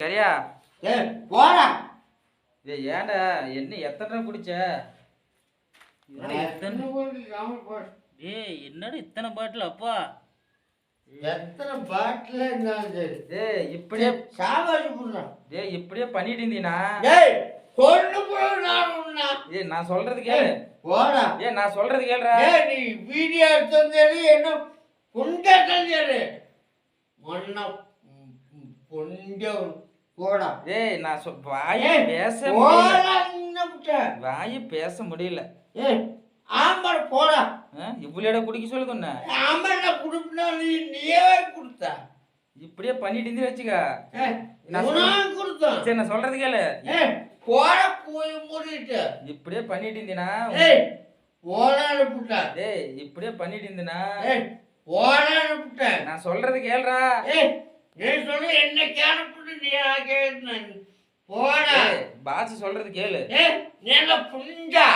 சரியா? ஏய் போடா. ஏய் ஏன்டா என்ன எத்தனை குடிச்ச? ஏய் என்னடா இத்தனை பாட்டில் அப்பா? எத்தனை பாட்டில் ஏய் இப்படியே சாப்பாடு போடுறான் ஏய் இப்படியே பண்ணிட்டு இருந்தீனா? ஏய் கொண்டு போய் நான் உன்னை. ஏய் நான் சொல்றது கேளு. போடா. ஏய் நான் சொல்றது கேளுடா. ஏய் நீ வீடியோ எடுத்தது என்ன புண்டல் சரி. மண்ண புண்டம் போடா. ஏய் நான் சொ வாய் ஏய், பேச முடியல. வாய் பேச முடியல. ஏய் ஆம்பளை போடா. இவ்வளோ குடிக்க சொல்லுது உன்ன ஆம்பளை குடுப்பினா நீ நீயே கொடுத்தா. இப்படியே பண்ணிட்டு இருந்து வச்சுக்க. ஏய் நான் கொடுத்தான் சரி நான் சொல்றது கேளு. ஏய் போட போய் மூடிட்டு. இப்படியே பண்ணிட்டு இருந்தீனா? ஏய் போடான்னு புட்டா டேய் இப்படியே பண்ணிட்டு இருந்தீனா? ஏய் போடான்னு புட்டா நான் சொல்றது கேளுடா. ஏய் நீ சொல்லு என்ன போடா. பாஸ் சொல்றது கேளு. ஏய் நீல புண்டா.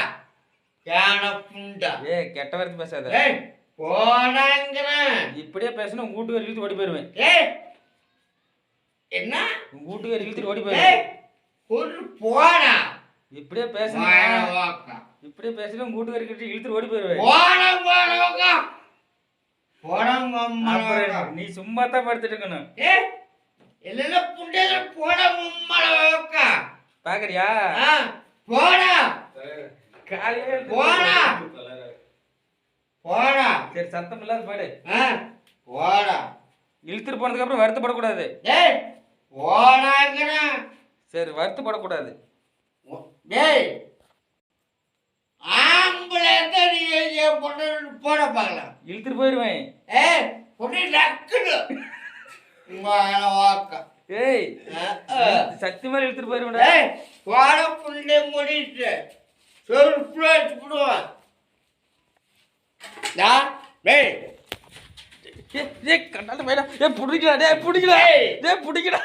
கேன புண்டா. ஏய் கெட்ட வார்த்தை பேசாத. ஏய் போடாங்கிறேன். இப்படியே பேசினா உங்க வீட்டுக்கு இழுத்து ஓடி போயிருவேன். என்ன? உங்க வீட்டுக்கு இழுத்துட்டு ஓடி போயிருவேன். ஒரு போடா. இப்படியே பேசினா வாக்கா இப்படியே பேசினா உங்க வீட்டுக்கு இழுத்துட்டு ஓடி போயிருவேன். போடா போடா வாக்கா போடாங்க அப்புறம் நீ சும்மா தான் படுத்துட்டு இருக்கணும். இல்ல புண்டையில போட மும்மல வாக்கா பாக்குறியா? போடா. காலையில போடா. போடா. சரி சத்தம் இல்லாத பாடு. ஆ போடா. இழுத்துட்டு போனதுக்கு அப்புறம் வருத்தப்படக்கூடாது. டேய் போடாங்கடா சரி வருத்தப்படக்கூடாது. டேய் ஆம்பளை தான் நீ பொண்ணு போட பார்க்கலாம்? இழுத்துட்டு போயிருவேன். ஏய் பொண்ணு உங்கள வாக்கா ஏய். சக்தி மாதிரி இழுத்துட்டு போயிருவேன்டா ஏய் வாட புள்ளை முடிட்டு செருப்புல வச்சுடுவான் டேய். ஏய், ஏய் கண்டால மேல. ஏய் புடிக்கடா டேய் புடிக்கடா. டேய் புடிக்கடா.